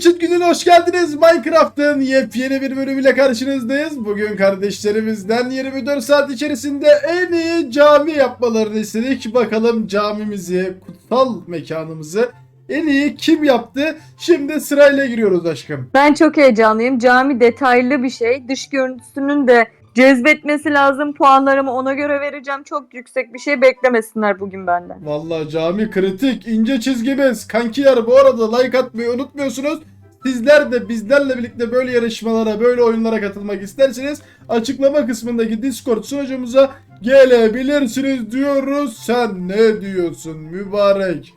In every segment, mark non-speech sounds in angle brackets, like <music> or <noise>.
Richard gününe hoş geldiniz. Minecraft'ın yepyeni bir bölümüyle karşınızdayız. Bugün kardeşlerimizden 24 saat içerisinde en iyi cami yapmalarını istedik. Bakalım camimizi, kutsal mekanımızı en iyi kim yaptı? Şimdi sırayla giriyoruz aşkım. Ben çok heyecanlıyım. Cami detaylı bir şey. Dış görüntüsünün de cezbetmesi lazım. Puanlarımı ona göre vereceğim. Çok yüksek bir şey beklemesinler bugün benden. Vallahi cami kritik, ince çizgimiz. Kankiler bu arada like atmayı unutmuyorsunuz. Sizler de bizlerle birlikte böyle yarışmalara, böyle oyunlara katılmak isterseniz açıklama kısmındaki Discord sunucumuza gelebilirsiniz diyoruz. Sen ne diyorsun mübarek?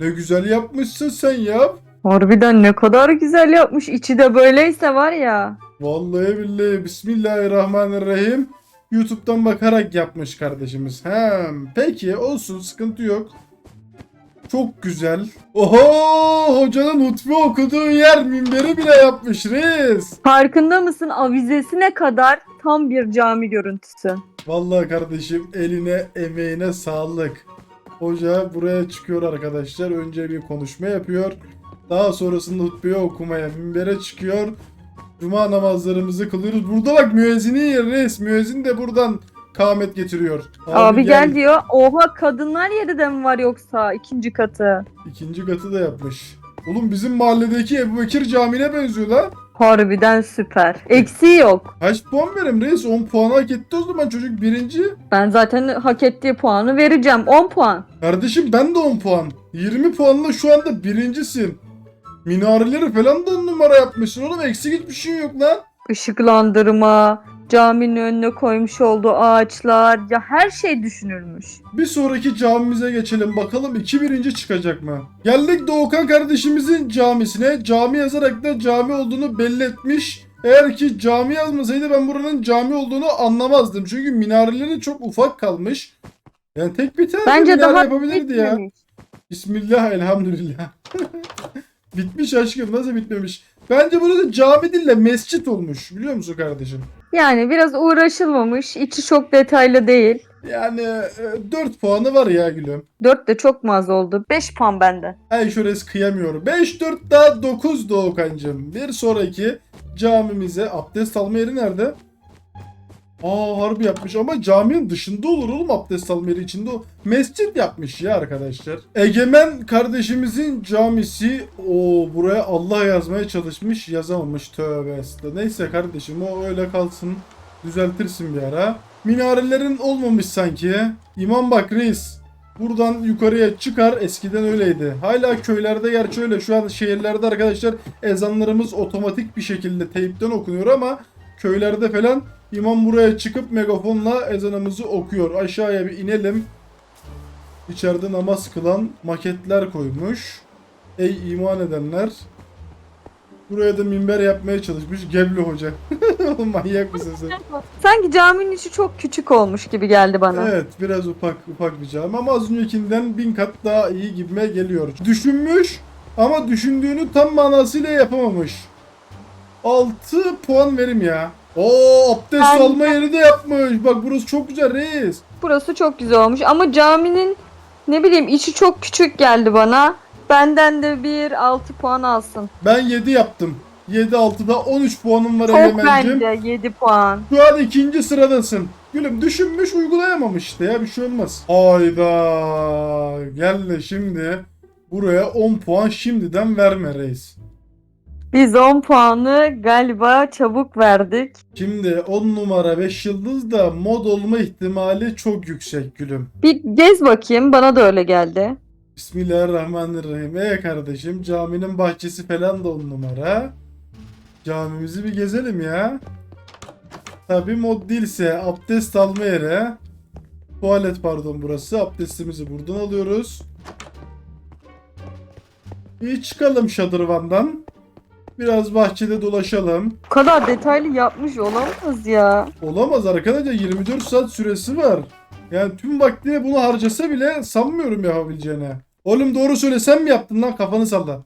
Ne güzel yapmışsın sen ya. Harbiden ne kadar güzel yapmış. İçi de böyleyse var ya. Vallahi billahi bismillahirrahmanirrahim. YouTube'dan bakarak yapmış kardeşimiz. Hem peki olsun sıkıntı yok. Çok güzel. Oho hocanın hutbe okuduğu yer minberi bile yapmış reis. Farkında mısın avizesine kadar tam bir cami görüntüsü. Vallahi kardeşim eline emeğine sağlık. Hoca buraya çıkıyor arkadaşlar. Önce bir konuşma yapıyor. Daha sonrasında hutbeyi okumaya minbere çıkıyor. Cuma namazlarımızı kılıyoruz. Burada bak müezzinin yeri reis. Müezzin de buradan kâmet getiriyor. Abi, gel. diyor. Oha kadınlar yeri de mi var yoksa ikinci katı? İkinci katı da yapmış. Oğlum bizim mahalledeki Ebu Bekir Camii'ne benziyor lan. Harbiden süper. Eksiği yok. Kaç puan verim reis? 10 puan hak etti o zaman çocuk birinci. Ben zaten hak ettiği puanı vereceğim. 10 puan. Kardeşim ben de 10 puan. 20 puanla şu anda birincisin. Minareleri falan da numara yapmışsın oğlum. Eksik hiçbir şey yok lan. Işıklandırma, caminin önüne koymuş olduğu ağaçlar ya her şey düşünülmüş. Bir sonraki camimize geçelim bakalım iki birinci çıkacak mı? Geldik Doğukan kardeşimizin camisine. Cami yazarak da cami olduğunu belli etmiş. Eğer ki cami yazmasaydı ben buranın cami olduğunu anlamazdım. Çünkü minareleri çok ufak kalmış. Yani tek bir tane Bence minare daha yapabilirdi ya. Bismillah elhamdülillah. <laughs> bitmiş aşkım nasıl bitmemiş? Bence burası cami değil de mescit olmuş biliyor musun kardeşim? Yani biraz uğraşılmamış. içi çok detaylı değil. Yani 4 puanı var ya gülüm. 4 de çok mu az oldu? 5 puan bende. Ay şurası kıyamıyorum. 5 4 daha 9 Doğukancım. Bir sonraki camimize abdest alma yeri nerede? Aa harbi yapmış ama caminin dışında olur oğlum abdest alma yeri içinde o. Mescit yapmış ya arkadaşlar. Egemen kardeşimizin camisi o buraya Allah yazmaya çalışmış yazamamış tövbe estağfurullah. Neyse kardeşim o öyle kalsın. Düzeltirsin bir ara. Minarelerin olmamış sanki. İmam bak reis. Buradan yukarıya çıkar. Eskiden öyleydi. Hala köylerde gerçi öyle. Şu an şehirlerde arkadaşlar ezanlarımız otomatik bir şekilde teyipten okunuyor ama köylerde falan imam buraya çıkıp megafonla ezanımızı okuyor. Aşağıya bir inelim. İçeride namaz kılan maketler koymuş. Ey iman edenler. Buraya da minber yapmaya çalışmış Gebli Hoca. <laughs> Oğlum manyak mısın sen? Sanki caminin içi çok küçük olmuş gibi geldi bana. Evet biraz ufak ufak bir cami ama az öncekinden bin kat daha iyi gibime geliyor. Düşünmüş ama düşündüğünü tam manasıyla yapamamış. 6 puan verim ya. Oo abdest Ben- alma yeri de yapmış. Bak burası çok güzel reis. Burası çok güzel olmuş ama caminin ne bileyim içi çok küçük geldi bana. Benden de bir 6 puan alsın. Ben 7 yaptım. 7 6'da 13 puanım var Çok bence 7 puan. Şu an ikinci sıradasın. Gülüm düşünmüş uygulayamamış işte ya bir şey olmaz. Hayda. Gel de şimdi buraya 10 puan şimdiden verme reis. Biz 10 puanı galiba çabuk verdik. Şimdi 10 numara 5 yıldız da mod olma ihtimali çok yüksek gülüm. Bir gez bakayım bana da öyle geldi. Bismillahirrahmanirrahim. E kardeşim caminin bahçesi falan da 10 numara. Camimizi bir gezelim ya. Tabi mod değilse abdest alma yeri. Tuvalet pardon burası. Abdestimizi buradan alıyoruz. Bir çıkalım şadırvandan. Biraz bahçede dolaşalım. Bu kadar detaylı yapmış olamaz ya. Olamaz arkadaşlar 24 saat süresi var. Yani tüm vaktini bunu harcasa bile sanmıyorum yapabileceğine. Oğlum doğru söyle sen mi yaptın lan kafanı salla.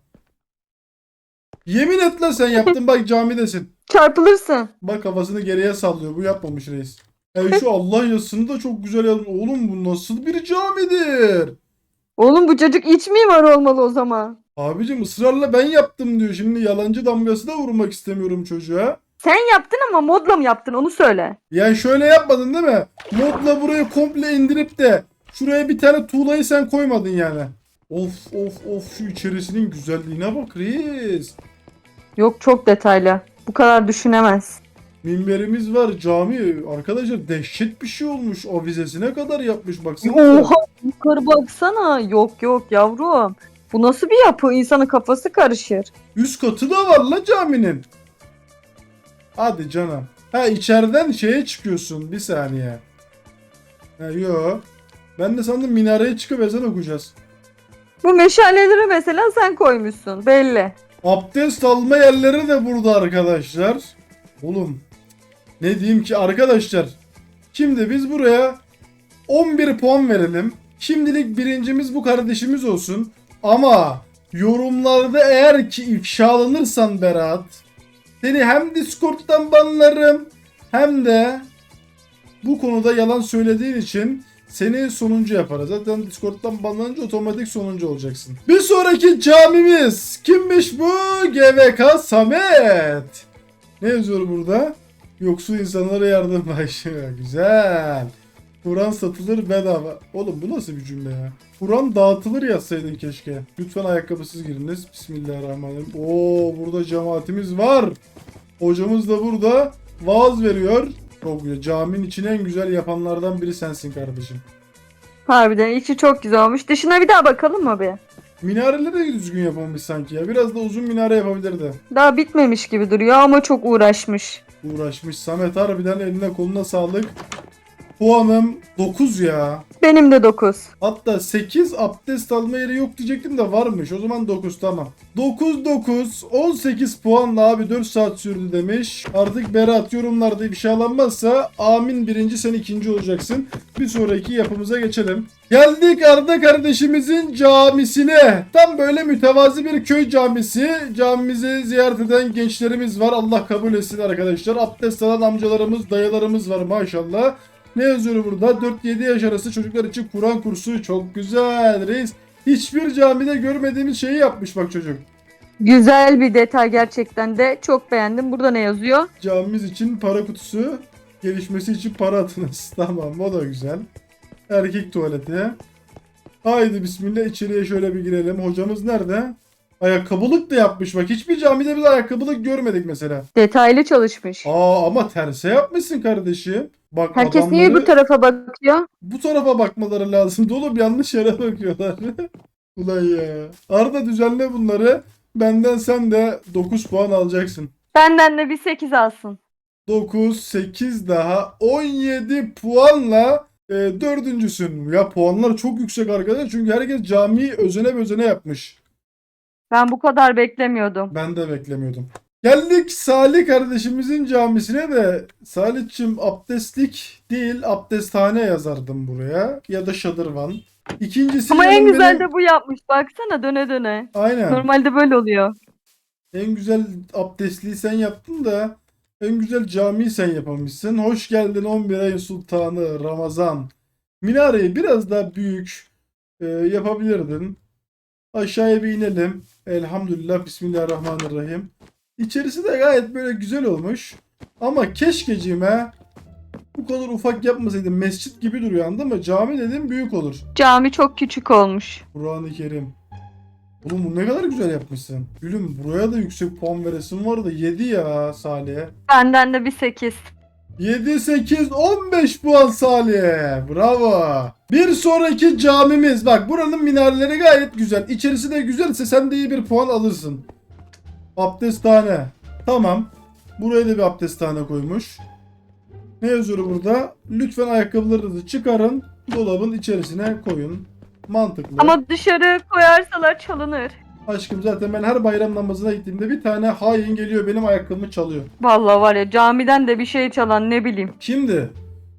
Yemin et lan sen yaptın bak camidesin. Çarpılırsın. Bak kafasını geriye sallıyor bu yapmamış reis. E şu Allah yazısını da çok güzel yazmış. Oğlum bu nasıl bir camidir? Oğlum bu çocuk iç mimar olmalı o zaman. Abicim ısrarla ben yaptım diyor. Şimdi yalancı damgası da vurmak istemiyorum çocuğa. Sen yaptın ama modla mı yaptın onu söyle. Yani şöyle yapmadın değil mi? Modla burayı komple indirip de şuraya bir tane tuğlayı sen koymadın yani. Of of of şu içerisinin güzelliğine bak reis. Yok çok detaylı. Bu kadar düşünemez. Minberimiz var cami. Arkadaşlar dehşet bir şey olmuş. Avizesine kadar yapmış baksana. Oha yukarı baksana. Yok yok yavrum. Bu nasıl bir yapı? İnsanın kafası karışır. Üst katı da var la caminin. Hadi canım. Ha içeriden şeye çıkıyorsun bir saniye. Ha yo. Ben de sandım minareye çıkıp ezan okuyacağız. Bu meşaleleri mesela sen koymuşsun belli. Abdest alma yerleri de burada arkadaşlar. Oğlum ne diyeyim ki arkadaşlar. Şimdi biz buraya 11 puan verelim. Şimdilik birincimiz bu kardeşimiz olsun. Ama yorumlarda eğer ki ifşalanırsan Berat seni hem Discord'dan banlarım hem de bu konuda yalan söylediğin için seni sonuncu yaparız. Zaten Discord'dan banlanınca otomatik sonuncu olacaksın. Bir sonraki camimiz kimmiş bu? GVK Samet. Ne yazıyor burada? Yoksul insanlara yardım <laughs> başlıyor. Güzel. Kur'an satılır bedava. Oğlum bu nasıl bir cümle ya? Kur'an dağıtılır yazsaydın keşke. Lütfen ayakkabısız giriniz. Bismillahirrahmanirrahim. Oo burada cemaatimiz var. Hocamız da burada vaaz veriyor. Çok güzel. Caminin içini en güzel yapanlardan biri sensin kardeşim. Harbiden içi çok güzel olmuş. Dışına bir daha bakalım mı bir? Minareleri de düzgün yapılmış sanki ya. Biraz da uzun minare yapabilirdi. Daha bitmemiş gibi duruyor ama çok uğraşmış. Uğraşmış. Samet harbiden eline koluna sağlık. Puanım 9 ya. Benim de 9. Hatta 8 abdest alma yeri yok diyecektim de varmış. O zaman 9 tamam. 9 9 18 puanla abi 4 saat sürdü demiş. Artık Berat yorumlarda ifşalanmazsa amin birinci sen ikinci olacaksın. Bir sonraki yapımıza geçelim. Geldik Arda kardeşimizin camisine. Tam böyle mütevazi bir köy camisi. Camimizi ziyaret eden gençlerimiz var. Allah kabul etsin arkadaşlar. Abdest alan amcalarımız, dayılarımız var maşallah. Ne yazıyor burada? 4-7 yaş arası çocuklar için Kur'an kursu. Çok güzel reis. Hiçbir camide görmediğimiz şeyi yapmış bak çocuk. Güzel bir detay gerçekten de. Çok beğendim. Burada ne yazıyor? Camimiz için para kutusu. Gelişmesi için para atınız. <laughs> Tamam o da güzel. Erkek tuvaleti. Haydi bismillah içeriye şöyle bir girelim. Hocamız nerede? Ayakkabılık da yapmış bak. Hiçbir camide biz ayakkabılık görmedik mesela. Detaylı çalışmış. Aa ama terse yapmışsın kardeşim. Bak Herkes niye adamları- bu tarafa bakıyor? bu tarafa bakmaları lazım. Dolu yanlış yere <laughs> bakıyorlar. Ulan ya. Arda düzenle bunları. Benden sen de 9 puan alacaksın. Benden de bir 8 alsın. 9, 8 daha 17 puanla e, dördüncüsün. Ya puanlar çok yüksek arkadaşlar. Çünkü herkes camiyi özene özene yapmış. Ben bu kadar beklemiyordum. Ben de beklemiyordum. Geldik Salih kardeşimizin camisine de Salihçim abdestlik değil abdesthane yazardım buraya ya da şadırvan. İkincisi Ama en güzel benim- de bu yapmış. Baksana döne döne. Aynen. Normalde böyle oluyor. En güzel abdestliği sen yaptın da en güzel camiyi sen yapamışsın. Hoş geldin 11 ayın sultanı Ramazan. Minareyi biraz daha büyük e, yapabilirdin. Aşağıya bir inelim. Elhamdülillah Bismillahirrahmanirrahim. İçerisi de gayet böyle güzel olmuş. Ama keşkeciğime bu kadar ufak yapmasaydın mescit gibi duruyor anladın mı? Cami dedim büyük olur. Cami çok küçük olmuş. Kur'an-ı Kerim. Oğlum bu ne kadar güzel yapmışsın. Gülüm buraya da yüksek puan veresin var da 7 ya Salih. Benden de bir 8. 7, 8, 15 puan Salih. Bravo. Bir sonraki camimiz. Bak buranın minareleri gayet güzel. İçerisi de güzelse sen de iyi bir puan alırsın. Abdesthane. Tamam. Buraya da bir abdesthane koymuş. Ne yazıyor burada? Lütfen ayakkabılarınızı çıkarın. Dolabın içerisine koyun. Mantıklı. Ama dışarı koyarsalar çalınır. Aşkım zaten ben her bayram namazına gittiğimde bir tane hain geliyor benim ayakkabımı çalıyor. Vallahi var ya camiden de bir şey çalan ne bileyim. Şimdi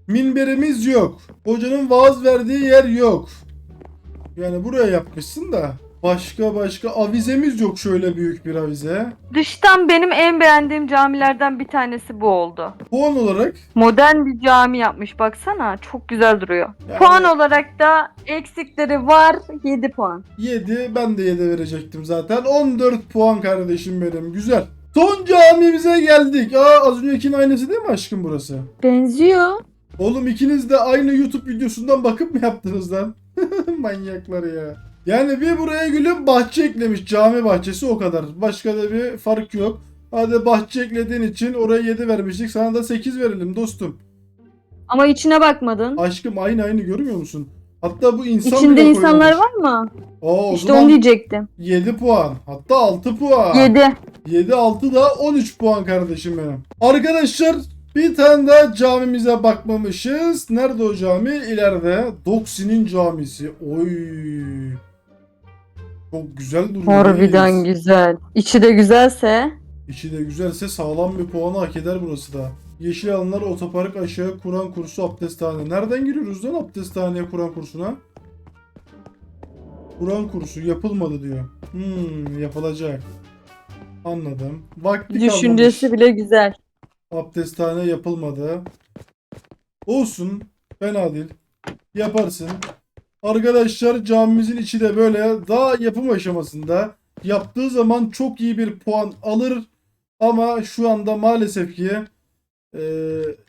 minberimiz yok. Hocanın vaaz verdiği yer yok. Yani buraya yapmışsın da Başka başka avizemiz yok şöyle büyük bir avize. Dıştan benim en beğendiğim camilerden bir tanesi bu oldu. Puan olarak Modern bir cami yapmış baksana. Çok güzel duruyor. Yani- Puan olarak da eksikleri var 7 puan. 7 ben de 7 verecektim zaten. 14 puan kardeşim benim. Güzel. Son camimize geldik. Aa az öncekinin aynısı değil mi aşkım burası? Benziyor. Oğlum ikiniz de aynı YouTube videosundan bakıp mı yaptınız lan? <laughs> Manyaklar ya. Yani bir buraya gülüp bahçe eklemiş. Cami bahçesi o kadar. Başka da bir fark yok. Hadi bahçe eklediğin için oraya 7 vermiştik. Sana da 8 verelim dostum. Ama içine bakmadın. Aşkım aynı aynı görmüyor musun? Hatta bu insan İçinde bile insanlar koymamış. var mı? Aa, o işte zaman onu diyecektim. 7 puan. Hatta 6 puan. 7. 7 6 da 13 puan kardeşim benim. Arkadaşlar bir tane daha camimize bakmamışız. Nerede o cami? İleride. Doksi'nin camisi. Oy. Çok güzel duruyor. Harbiden reis. güzel. İçi de güzelse. İçi de güzelse sağlam bir puanı hak eder burası da. Yeşil alanlar otopark aşağı Kur'an kursu abdesthane. Nereden giriyoruz lan abdesthaneye Kur'an kursuna? Kur'an kursu yapılmadı diyor. Hmm yapılacak. Anladım. Vakti Düşüncesi kalmamış. bile güzel. Abdesthane yapılmadı. Olsun. Fena değil. Yaparsın. Arkadaşlar camimizin içi de böyle daha yapım aşamasında. Yaptığı zaman çok iyi bir puan alır. Ama şu anda maalesef ki e,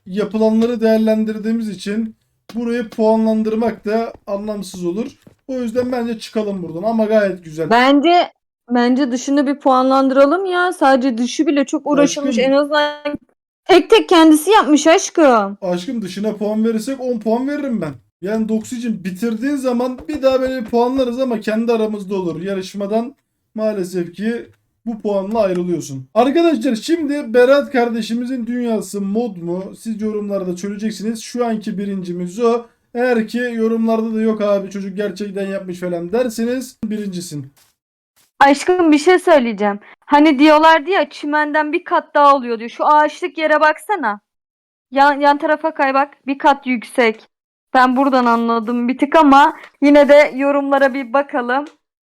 yapılanları değerlendirdiğimiz için burayı puanlandırmak da anlamsız olur. O yüzden bence çıkalım buradan ama gayet güzel. Bence bence dışını bir puanlandıralım ya. Sadece dışı bile çok uğraşılmış. Aşkım. En azından tek tek kendisi yapmış aşkım. Aşkım dışına puan verirsek 10 puan veririm ben. Yani Doksicim bitirdiğin zaman bir daha böyle bir puanlarız ama kendi aramızda olur. Yarışmadan maalesef ki bu puanla ayrılıyorsun. Arkadaşlar şimdi Berat kardeşimizin dünyası mod mu? Siz yorumlarda söyleyeceksiniz. Şu anki birincimiz o. Eğer ki yorumlarda da yok abi çocuk gerçekten yapmış falan derseniz birincisin. Aşkım bir şey söyleyeceğim. Hani diyorlardı ya çimenden bir kat daha oluyor diyor. Şu ağaçlık yere baksana. Yan, yan tarafa kay bak. Bir kat yüksek. Ben buradan anladım bir tık ama yine de yorumlara bir bakalım.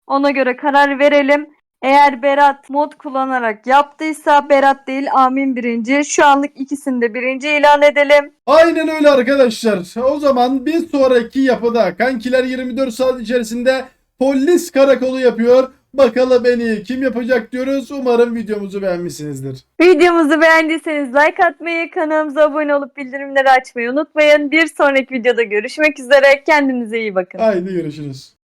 Ona göre karar verelim. Eğer Berat mod kullanarak yaptıysa Berat değil Amin birinci. Şu anlık ikisini de birinci ilan edelim. Aynen öyle arkadaşlar. O zaman bir sonraki yapıda kankiler 24 saat içerisinde polis karakolu yapıyor. Bakalım en iyi kim yapacak diyoruz. Umarım videomuzu beğenmişsinizdir. Videomuzu beğendiyseniz like atmayı, kanalımıza abone olup bildirimleri açmayı unutmayın. Bir sonraki videoda görüşmek üzere. Kendinize iyi bakın. Haydi görüşürüz.